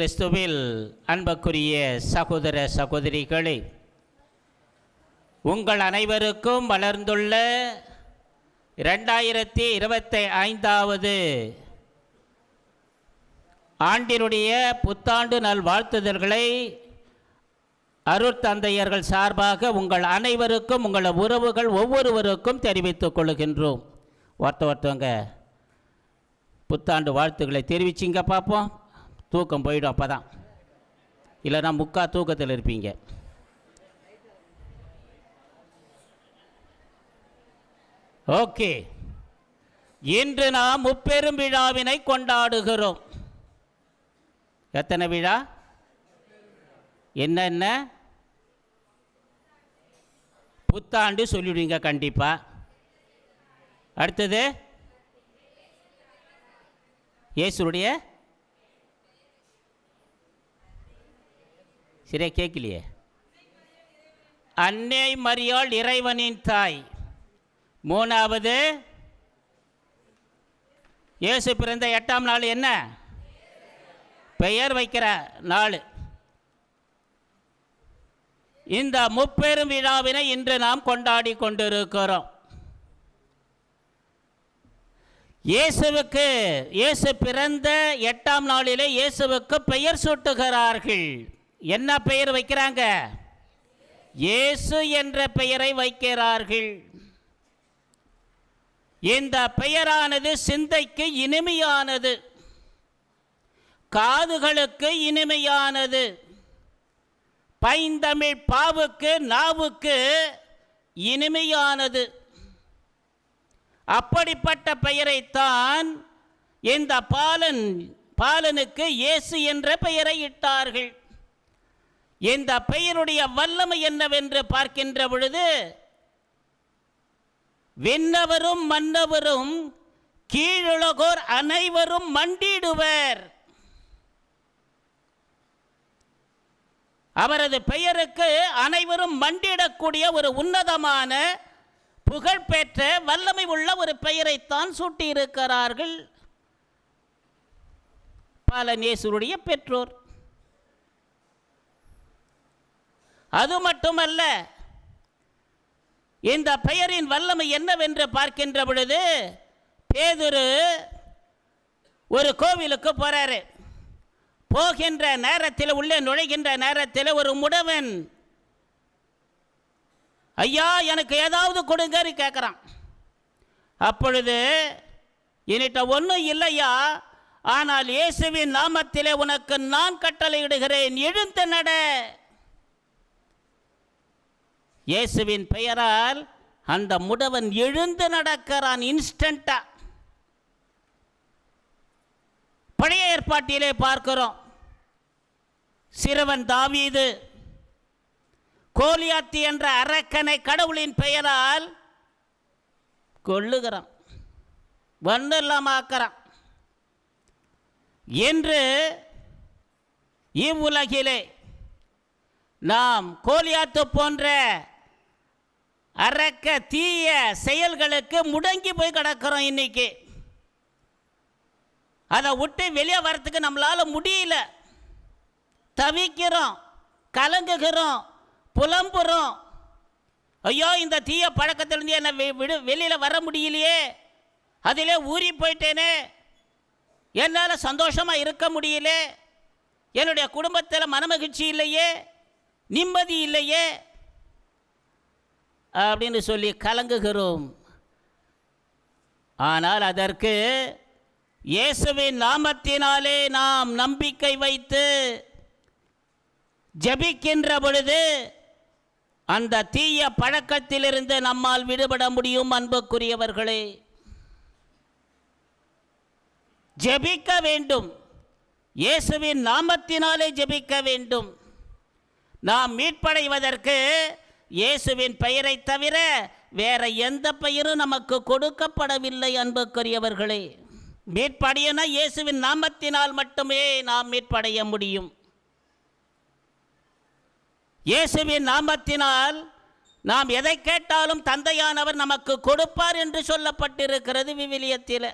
கிறிஸ்துவில் அன்புக்குரிய சகோதர சகோதரிகளே உங்கள் அனைவருக்கும் வளர்ந்துள்ள இரண்டாயிரத்தி இருபத்தி ஐந்தாவது ஆண்டினுடைய புத்தாண்டு நல் வாழ்த்துதல்களை அருட்தந்தையர்கள் சார்பாக உங்கள் அனைவருக்கும் உங்கள் உறவுகள் ஒவ்வொருவருக்கும் தெரிவித்துக் கொள்கின்றோம். ஒருத்த ஒருத்தவங்க புத்தாண்டு வாழ்த்துக்களை தெரிவிச்சிங்க பார்ப்போம். தூக்கம் போயிடும் அப்போ தான் இல்லைன்னா முக்கா தூக்கத்தில் இருப்பீங்க. ஓகே. இன்று நாம் முப்பெரும் விழாவினை கொண்டாடுகிறோம். எத்தனை விழா? என்னென்ன? புத்தாண்டு சொல்லிவிடுவீங்க கண்டிப்பாக அடுத்தது? இயேசுடைய சரியா கேட்கலையே. அன்னை மரியாள் இறைவனின் தாய். மூணாவது இயேசு பிறந்த எட்டாம் நாள் என்ன? பெயர் வைக்கிற நாள். இந்த முப்பெரும் விழாவினை இன்று நாம் கொண்டாடி கொண்டிருக்கிறோம். இயேசுவுக்கு இயேசு பிறந்த எட்டாம் நாளிலே இயேசுவுக்கு பெயர் சூட்டுகிறார்கள். என்ன பெயர் வைக்கிறாங்க? இயேசு என்ற பெயரை வைக்கிறார்கள். இந்த பெயரானது சிந்தைக்கு இனிமையானது. காதுகளுக்கு இனிமையானது. பைந்தமிழ் பாவுக்கு நாவுக்கு இனிமையானது. அப்படிப்பட்ட பெயரைத்தான் இந்த பாலன் பாலனுக்கு இயேசு என்ற பெயரை இட்டார்கள். இந்த பெயருடைய வல்லமை என்னவென்று பார்க்கின்ற பொழுது விண்ணவரும் மன்னவரும் கீழுலகோர் அனைவரும் மண்டிடுவர். அவரது பெயருக்கு அனைவரும் மண்டிடக்கூடிய ஒரு உன்னதமான புகழ்பெற்ற வல்லமை உள்ள ஒரு பெயரைத்தான் சூட்டியிருக்கிறார்கள். பாலநேசுருடைய பெற்றோர். அது மட்டுமல்ல இந்த பெயரின் வல்லமை என்னவென்று பார்க்கின்ற பொழுது பேதுரு ஒரு கோவிலுக்கு போகிறாரு போகின்ற நேரத்தில் உள்ளே நுழைகின்ற நேரத்தில் ஒரு முடவன் ஐயா எனக்கு ஏதாவது கொடுங்கன்னு கேட்குறான் அப்பொழுது என்னிட்ட ஒன்றும் இல்லையா? ஆனால் இயேசுவின் நாமத்திலே உனக்கு நான் கட்டளையிடுகிறேன். எழுந்து நட. இயேசுவின் பெயரால் அந்த முடவன் எழுந்து நடக்கிறான் இன்ஸ்டண்டா பழைய ஏற்பாட்டிலே பார்க்கிறோம். சிறுவன் தாவீது கோலியாத்தி என்ற அரக்கனை கடவுளின் பெயரால் கொள்ளுகிறான் வந்து இல்லாமாக்கிறான் என்று இவ்வுலகிலே நாம் கோலியாத்து போன்ற அரக்க தீய செயல்களுக்கு முடங்கி போய் கிடக்கிறோம் இன்னைக்கு. அதை விட்டு வெளியே வரத்துக்கு நம்மளால முடியல. தவிக்கிறோம் கலங்குகிறோம் புலம்புறோம். ஐயோ இந்த தீய பழக்கத்திலேருந்து என்னை வெ- விடு வெளியில் வர முடியலையே. அதிலே ஊறி போயிட்டேனே. என்னால் சந்தோஷமாக இருக்க முடியல. என்னுடைய குடும்பத்தில் மனமகிழ்ச்சி இல்லையே. நிம்மதி இல்லையே. அப்படின்னு சொல்லி கலங்குகிறோம். ஆனால் அதற்கு இயேசுவின் நாமத்தினாலே நாம் நம்பிக்கை வைத்து ஜெபிக்கின்ற பொழுது அந்த தீய பழக்கத்திலிருந்து நம்மால் விடுபட முடியும் அன்புக்குரியவர்களே. ஜெபிக்க வேண்டும். இயேசுவின் நாமத்தினாலே ஜெபிக்க வேண்டும். நாம் மீட்படைவதற்கு இயேசுவின் பெயரை தவிர வேற எந்த பெயரும் நமக்கு கொடுக்கப்படவில்லை அன்புக்குரியவர்களே. மீட்படையனா இயேசுவின் நாமத்தினால் மட்டுமே நாம் மீட்படைய முடியும். இயேசுவின் நாமத்தினால் நாம் எதை கேட்டாலும் தந்தையானவர் நமக்கு கொடுப்பார் என்று சொல்லப்பட்டிருக்கிறது விவிலியத்தில்.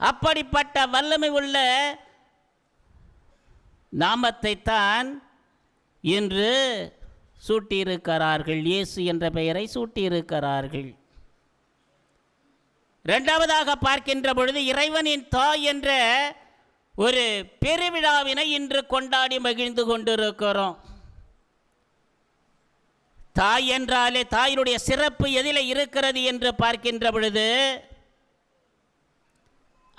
அப்படிப்பட்ட வல்லமை உள்ள நாமத்தை தான் இன்று சூட்டியிருக்கிறார்கள். இயேசு என்ற பெயரை சூட்டியிருக்கிறார்கள். இரண்டாவதாக பார்க்கின்ற பொழுது இறைவனின் தாய் என்ற ஒரு பெருவிழாவினை இன்று கொண்டாடி மகிழ்ந்து கொண்டிருக்கிறோம். தாய் என்றாலே தாயினுடைய சிறப்பு எதில் இருக்கிறது என்று பார்க்கின்ற பொழுது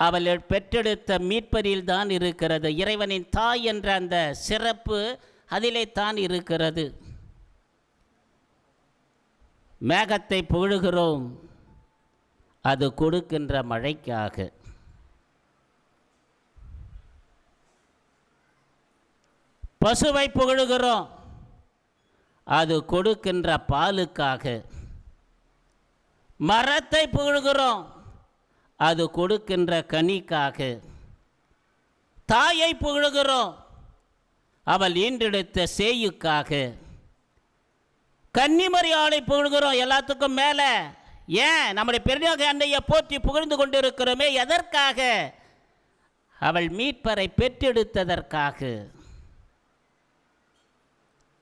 அவள் பெற்றெடுத்த மீட்பரில் தான் இருக்கிறது. இறைவனின் தாய் என்ற அந்த சிறப்பு அதிலே தான் இருக்கிறது. மேகத்தை புகழுகிறோம் அது கொடுக்கின்ற மழைக்காக. பசுவை புகழுகிறோம் அது கொடுக்கின்ற பாலுக்காக. மரத்தை புகழுகிறோம் அது கொடுக்கின்ற கனிக்காக. தாயை புகழுகிறோம் அவள் ஈன்றெடுத்த சேயுக்காக. கன்னிமரியாளை புகழ்கிறோம் எல்லாத்துக்கும் மேலே. ஏன்? நம்முடைய பெரியோக அன்னையை போற்றி புகழ்ந்து கொண்டிருக்கிறோமே எதற்காக? அவள் மீட்பரை பெற்றெடுத்ததற்காக.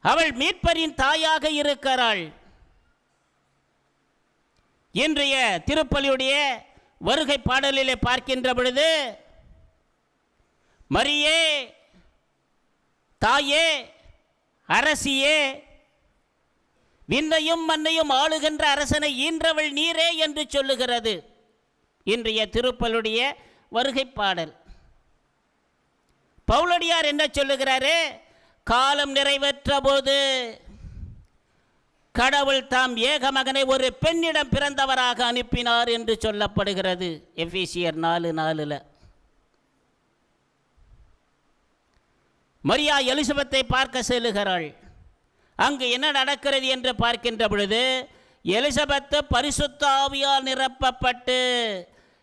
அவள் மீட்பரின் தாயாக இருக்கிறாள். இன்றைய திருப்பலியுடைய வருகை பாடலிலே பார்க்கின்ற பொழுது மரியே தாயே அரசியே விண்ணையும் மண்ணையும் ஆளுகின்ற அரசனை ஈன்றவள் நீரே என்று சொல்லுகிறது. இன்றைய திருப்பலுடைய வருகை பாடல் பவுலடியார் என்ன சொல்லுகிறாரு? காலம் நிறைவேற்ற போது கடவுள் தாம் ஏக மகனை ஒரு பெண்ணிடம் பிறந்தவராக அனுப்பினார் என்று சொல்லப்படுகிறது. எஃபிசியர் நாலு நாலில். மரியா எலிசபெத்தை பார்க்க செல்லுகிறாள். அங்கு என்ன நடக்கிறது என்று பார்க்கின்ற பொழுது எலிசபெத்து பரிசுத்தாவியால் நிரப்பப்பட்டு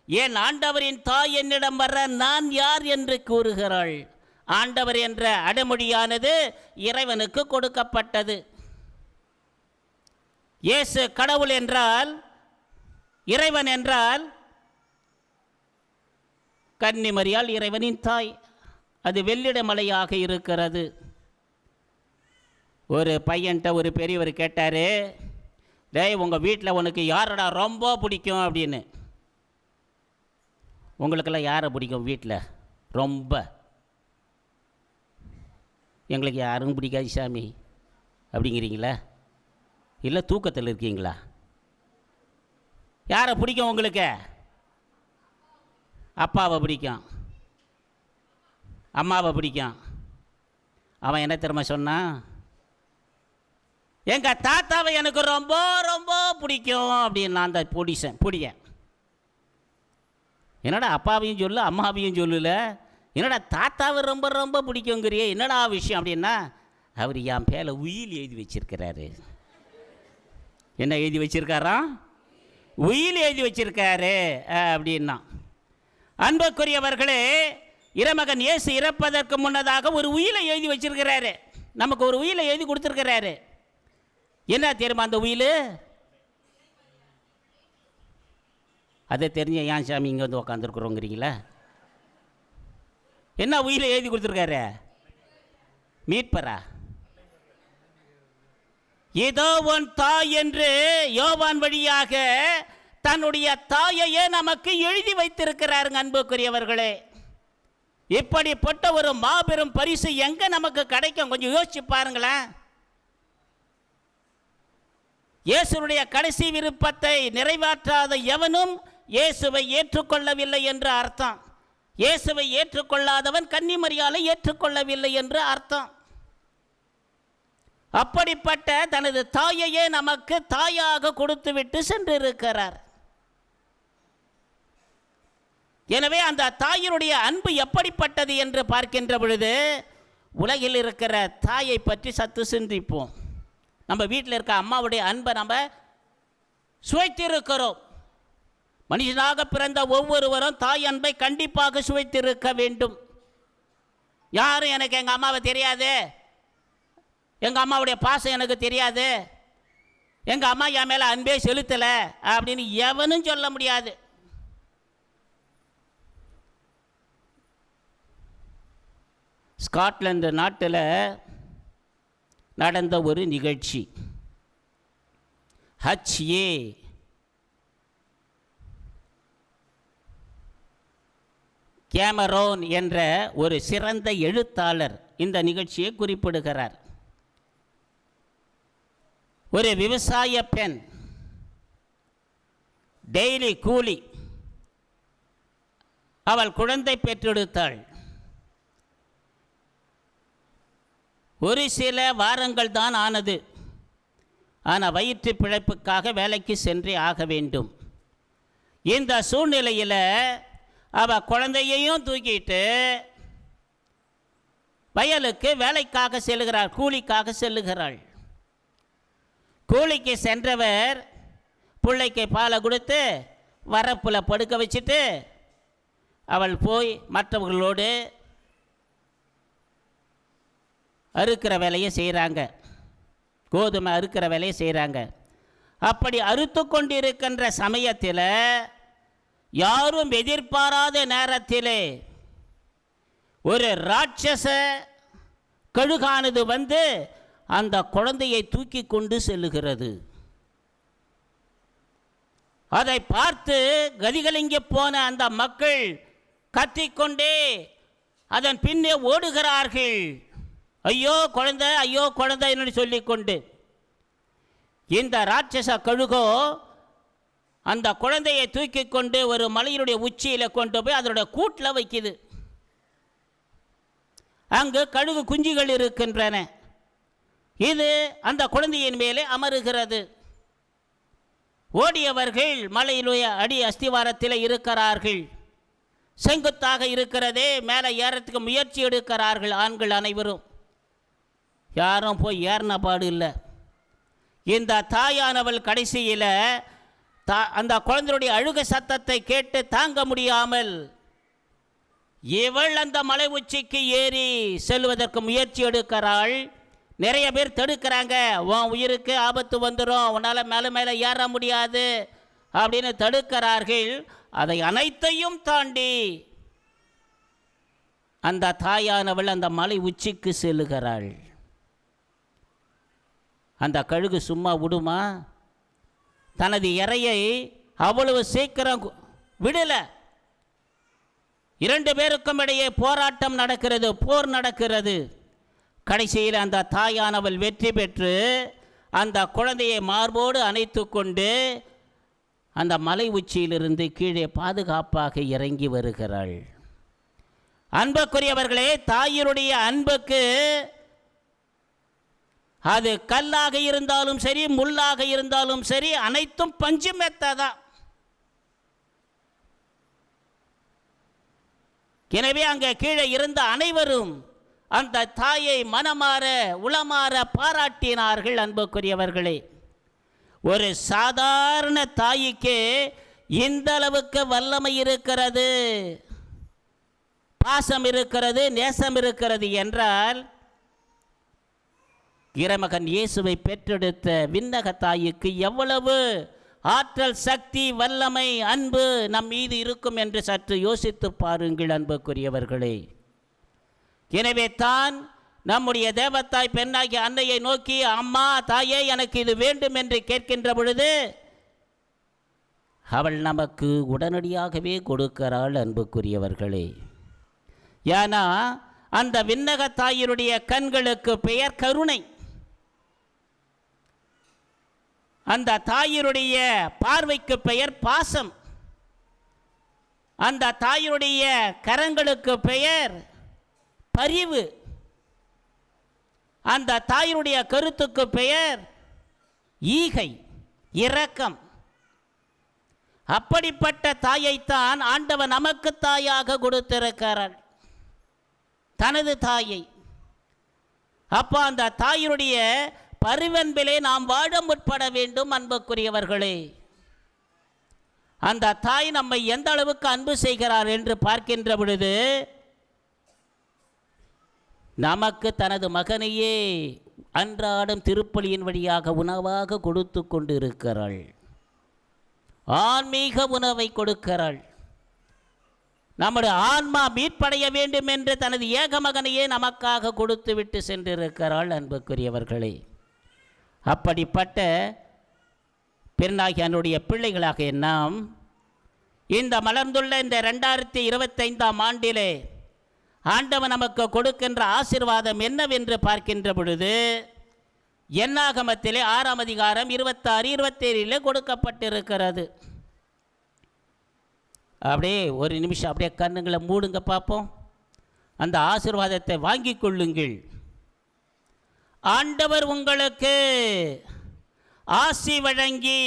என் ஆண்டவரின் தாய் என்னிடம் வர நான் யார்? என்று கூறுகிறாள். ஆண்டவர் என்ற அடைமொழியானது இறைவனுக்கு கொடுக்கப்பட்டது. இயேசு கடவுள் என்றால் இறைவன் என்றால் கன்னிமரியால் இறைவனின் தாய். அது வெள்ளிட மலையாக இருக்கிறது. ஒரு பையன்ட்ட ஒரு பெரியவர் கேட்டார் டேய் உங்கள் வீட்டில் உனக்கு யாரடா ரொம்ப பிடிக்கும்? அப்படின்னு. உங்களுக்கெல்லாம் யாரை பிடிக்கும் வீட்டில் ரொம்ப. எங்களுக்கு யாரும் பிடிக்காது சாமி. அப்படிங்கிறீங்களா? இல்லை தூக்கத்தில் இருக்கீங்களா? யாரை பிடிக்கும் உங்களுக்கு? அப்பாவை பிடிக்கும். அம்மாவை பிடிக்கும். அவன் என்ன தெரியுமா சொன்னான் எங்கள் தாத்தாவை எனக்கு ரொம்ப ரொம்ப பிடிக்கும் அப்படின்னு நான் அந்த பிடிச்சேன் பிடியேன். என்னடா அப்பாவையும் சொல்லு அம்மாவையும் சொல்லல? என்னடா தாத்தாவை ரொம்ப ரொம்ப பிடிக்குங்கிறியே என்னடா விஷயம்? அப்படின்னா அவர் என் பேல உயில் எழுதி வச்சிருக்கிறாரு. என்ன எழுதி வச்சிருக்காராம்? உயில் எழுதி வச்சிருக்காரு அப்படின்னா. அன்புக்குரியவர்களே இறைமகன் இயேசு இறப்பதற்கு முன்னதாக ஒரு உயிலை எழுதி வச்சிருக்கிறாரு. நமக்கு ஒரு உயிலை எழுதி கொடுத்துருக்கிறாரு. என்ன தெரியுமா அந்த உயில்? அதை தெரிஞ்ச ஏன் சாமி இங்கே வந்து உக்காந்துருக்குறோங்கிறீங்களா? என்ன உயிரை எழுதி கொடுத்துருக்காரு? மீட்பரா? இதோ உன் தாய் என்று யோவான் வழியாக தன்னுடைய தாயையே நமக்கு எழுதி வைத்திருக்கிறாருங்க அன்புக்குரியவர்களே. இப்படிப்பட்ட ஒரு மாபெரும் பரிசு எங்க நமக்கு கிடைக்கும்? கொஞ்சம் யோசிச்சு பாருங்களேன். இயேசுடைய கடைசி விருப்பத்தை நிறைவேற்றாத எவனும் இயேசுவை ஏற்றுக்கொள்ளவில்லை என்று அர்த்தம். இயேசுவை ஏற்றுக்கொள்ளாதவன் கன்னிமரியாலை ஏற்றுக்கொள்ளவில்லை என்று அர்த்தம். அப்படிப்பட்ட தனது தாயையே நமக்கு தாயாக கொடுத்துவிட்டு சென்றிருக்கிறார். எனவே அந்த தாயினுடைய அன்பு எப்படிப்பட்டது என்று பார்க்கின்ற பொழுது உலகில் இருக்கிற தாயை பற்றி சத்து சிந்திப்போம். நம்ம வீட்டில் இருக்க அம்மாவுடைய அன்பை நம்ம சுவைத்திருக்கிறோம். மனுஷனாக பிறந்த ஒவ்வொருவரும் தாய் அன்பை கண்டிப்பாக சுவைத்திருக்க வேண்டும். யாரும் எனக்கு எங்கள் அம்மாவை தெரியாது. எங்கள் அம்மாவுடைய பாசம் எனக்கு தெரியாது. எங்கள் அம்மா என் மேலே அன்பே செலுத்தலை அப்படின்னு எவனும் சொல்ல முடியாது. ஸ்காட்லாந்து நாட்டில் நடந்த ஒரு நிகழ்ச்சி. ஹச்ஏ கேமரோன் என்ற ஒரு சிறந்த எழுத்தாளர் இந்த நிகழ்ச்சியை குறிப்பிடுகிறார். ஒரு விவசாய பெண் டெய்லி கூலி அவள் குழந்தை பெற்றெடுத்தாள். ஒரு சில வாரங்கள் தான் ஆனது. ஆனால் வயிற்று பிழைப்புக்காக வேலைக்கு சென்றே ஆக வேண்டும். இந்த சூழ்நிலையில் அவள் குழந்தையையும் தூக்கிட்டு வயலுக்கு வேலைக்காக செல்லுகிறாள் கூலிக்காக செல்லுகிறாள். கூலிக்கு சென்றவர் பிள்ளைக்கு பாலை கொடுத்து வரப்பில் படுக்க வச்சுட்டு அவள் போய் மற்றவர்களோடு அறுக்கிற வேலையை செய்கிறாங்க கோதுமை அறுக்கிற வேலையை செய்கிறாங்க அப்படி அறுத்து கொண்டிருக்கின்ற சமயத்தில் யாரும் எதிர்பாராத நேரத்திலே ஒரு ராட்சச கழுகானது வந்து அந்த குழந்தையை தூக்கி கொண்டு செல்லுகிறது. அதை பார்த்து கதிகலிங்க போன அந்த மக்கள் கத்திக்கொண்டே அதன் பின்னே ஓடுகிறார்கள். ஐயோ குழந்தை ஐயோ குழந்தை என்று சொல்லிக்கொண்டு இந்த ராட்சச கழுகோ அந்த குழந்தையை தூக்கி கொண்டு ஒரு மலையினுடைய உச்சியில் கொண்டு போய் அதனுடைய கூட்டில் வைக்குது. அங்கு கழுகு குஞ்சுகள் இருக்கின்றன. இது அந்த குழந்தையின் மேலே அமருகிறது. ஓடியவர்கள் மலையிலுடைய அடி அஸ்திவாரத்தில் இருக்கிறார்கள். செங்குத்தாக இருக்கிறதே மேலே ஏறத்துக்கு முயற்சி எடுக்கிறார்கள் ஆண்கள் அனைவரும். யாரும் போய் ஏறின பாடு இல்லை. இந்த தாயானவள் கடைசியில் தா அந்த குழந்தையுடைய அழுக சத்தத்தை கேட்டு தாங்க முடியாமல் இவள் அந்த மலை உச்சிக்கு ஏறி செல்வதற்கு முயற்சி எடுக்கிறாள். நிறைய பேர் தடுக்கிறாங்க. உன் உயிருக்கு ஆபத்து வந்துடும் உன்னால் மேலே மேலே ஏற முடியாது. அப்படின்னு தடுக்கிறார்கள். அதை அனைத்தையும் தாண்டி அந்த தாயானவள் அந்த மலை உச்சிக்கு செல்லுகிறாள். அந்த கழுகு சும்மா விடுமா? தனது இறையை அவ்வளவு சீக்கிரம் விடலை. இரண்டு பேருக்கும் இடையே போராட்டம் நடக்கிறது போர் நடக்கிறது. கடைசியில் அந்த தாயானவள் வெற்றி பெற்று அந்த குழந்தையை மார்போடு அணைத்து கொண்டு அந்த மலை உச்சியிலிருந்து கீழே பாதுகாப்பாக இறங்கி வருகிறாள். அன்புக்குரியவர்களே தாயினுடைய அன்புக்கு அது கல்லாக இருந்தாலும் சரி முள்ளாக இருந்தாலும் சரி அனைத்தும் பஞ்சு மெத்ததான் எனவே அங்கே கீழே இருந்த அனைவரும் அந்த தாயை மனமாற உளமாற பாராட்டினார்கள் அன்புக்குரியவர்களே. ஒரு சாதாரண தாய்க்கு இந்த அளவுக்கு வல்லமை இருக்கிறது. பாசம் இருக்கிறது நேசம் இருக்கிறது என்றால் இறைமகன் இயேசுவை பெற்றெடுத்த விண்ணக தாய்க்கு எவ்வளவு? ஆற்றல் சக்தி வல்லமை அன்பு நம் மீது இருக்கும் என்று சற்று யோசித்து பாருங்கள் அன்புக்குரியவர்களே. எனவே தான் நம்முடைய தேவத்தாய் பெண்ணாகிய அன்னையை நோக்கி அம்மா தாயே எனக்கு இது வேண்டும் என்று கேட்கின்ற பொழுது அவள் நமக்கு உடனடியாகவே கொடுக்கிறாள் அன்புக்குரியவர்களே. ஏன்னா அந்த விண்ணக தாயினுடைய கண்களுக்கு பெயர் கருணை. அந்த தாயினுடைய பார்வைக்கு பெயர் பாசம். அந்த தாயினுடைய கரங்களுக்கு பெயர் பரிவு. அந்த தாயினுடைய கருத்துக்கு பெயர் ஈகை இரக்கம். அப்படிப்பட்ட தாயைத்தான் ஆண்டவன் நமக்கு தாயாக கொடுத்திருக்கிறார். தனது தாயை. அப்போ அந்த தாயினுடைய பரிவன்பிலே நாம் வாழ முற்பட வேண்டும் அன்புக்குரியவர்களே. அந்த தாய் நம்மை எந்த அளவுக்கு அன்பு செய்கிறார் என்று பார்க்கின்ற பொழுது நமக்கு தனது மகனையே அன்றாடம் திருப்பலியின் வழியாக உணவாக கொடுத்து கொண்டு இருக்கிறாள் ஆன்மீக உணவை கொடுக்கிறாள். நம்முடைய ஆன்மா மீட்படைய வேண்டும் என்று தனது ஏக மகனையே நமக்காக கொடுத்து விட்டு சென்றிருக்கிறாள் அன்புக்குரியவர்களே. அப்படிப்பட்ட பெருநாகியனுடைய பிள்ளைகளாக நாம் இந்த மலர்ந்துள்ள இந்த ரெண்டாயிரத்தி இருபத்தைந்தாம் ஆண்டிலே ஆண்டவன் நமக்கு கொடுக்கின்ற ஆசிர்வாதம் என்னவென்று பார்க்கின்ற பொழுது எண்ணாகமத்திலே ஆறாம் அதிகாரம் இருபத்தாறு இருபத்தேழில் கொடுக்கப்பட்டிருக்கிறது. அப்படியே ஒரு நிமிஷம் அப்படியே கண்ணுங்களை மூடுங்க பார்ப்போம். அந்த ஆசிர்வாதத்தை வாங்கிக் கொள்ளுங்கள். ஆண்டவர் உங்களுக்கு ஆசி வழங்கி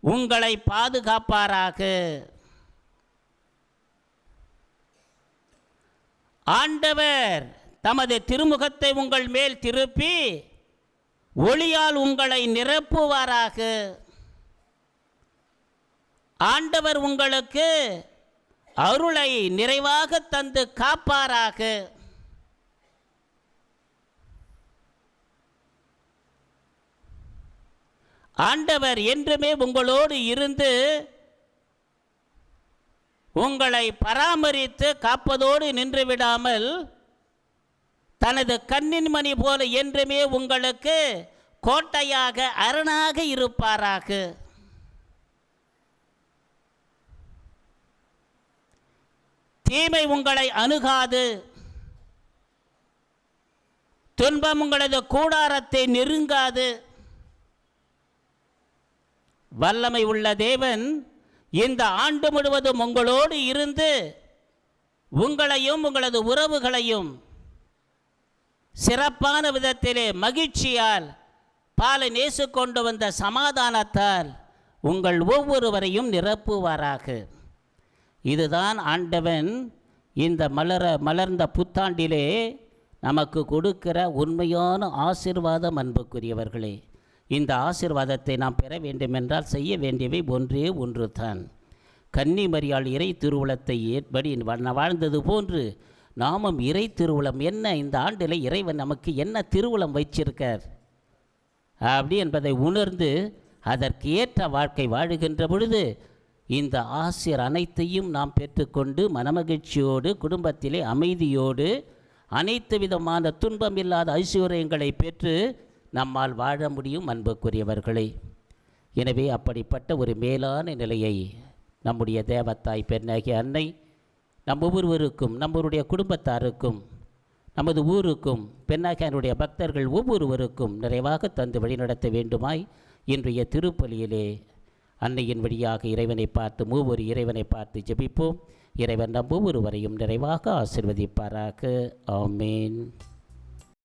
உங்களை பாதுகாப்பாராக. ஆண்டவர் தமது திருமுகத்தை உங்கள் மேல் திருப்பி ஒளியால் உங்களை நிரப்புவாராக. ஆண்டவர் உங்களுக்கு அருளை நிறைவாக தந்து காப்பாராக. ஆண்டவர் என்றுமே உங்களோடு இருந்து உங்களை பராமரித்து காப்பதோடு நின்று விடாமல் தனது கண்ணின் மணி போல என்றுமே உங்களுக்கு கோட்டையாக அரணாக இருப்பாராக. தீமை உங்களை அணுகாது. துன்பம் உங்களது கூடாரத்தை நெருங்காது. வல்லமை உள்ள தேவன் இந்த ஆண்டு முழுவதும் உங்களோடு இருந்து உங்களையும் உங்களது உறவுகளையும் சிறப்பான விதத்திலே மகிழ்ச்சியால் பாலை நேசு கொண்டு வந்த சமாதானத்தால் உங்கள் ஒவ்வொருவரையும் நிரப்புவாராக. இதுதான் ஆண்டவன் இந்த மலர மலர்ந்த புத்தாண்டிலே நமக்கு கொடுக்கிற உண்மையான ஆசிர்வாதம் அன்புக்குரியவர்களே. இந்த ஆசிர்வாதத்தை நாம் பெற வேண்டுமென்றால் செய்ய வேண்டியவை ஒன்றே ஒன்று தான் இறை திருவுளத்தை ஏற்படி வாழ்ந்தது போன்று நாமும் இறை திருவுளம் என்ன? இந்த ஆண்டில் இறைவன் நமக்கு என்ன திருவுளம் வைச்சிருக்கார்? அப்படி என்பதை உணர்ந்து அதற்கு ஏற்ற வாழ்க்கை வாழுகின்ற பொழுது இந்த ஆசிர் அனைத்தையும் நாம் பெற்றுக்கொண்டு மனமகிழ்ச்சியோடு குடும்பத்திலே அமைதியோடு அனைத்து விதமான துன்பம் இல்லாத ஐஸ்வர்யங்களை பெற்று நம்மால் வாழ முடியும் அன்புக்குரியவர்களே. எனவே அப்படிப்பட்ட ஒரு மேலான நிலையை நம்முடைய தேவத்தாய் பெண்ணாகிய அன்னை நம் ஒவ்வொருவருக்கும் நம்மளுடைய குடும்பத்தாருக்கும் நமது ஊருக்கும் பெண்ணாகியனுடைய பக்தர்கள் ஒவ்வொருவருக்கும் நிறைவாக தந்து வழிநடத்த வேண்டுமாய் இன்றைய திருப்பலியிலே அன்னையின் வழியாக இறைவனை பார்த்து மூவொரு இறைவனை பார்த்து ஜெபிப்போம். இறைவன் நம் ஒவ்வொருவரையும் நிறைவாக ஆசிர்வதிப்பாராக. ஆமேன்.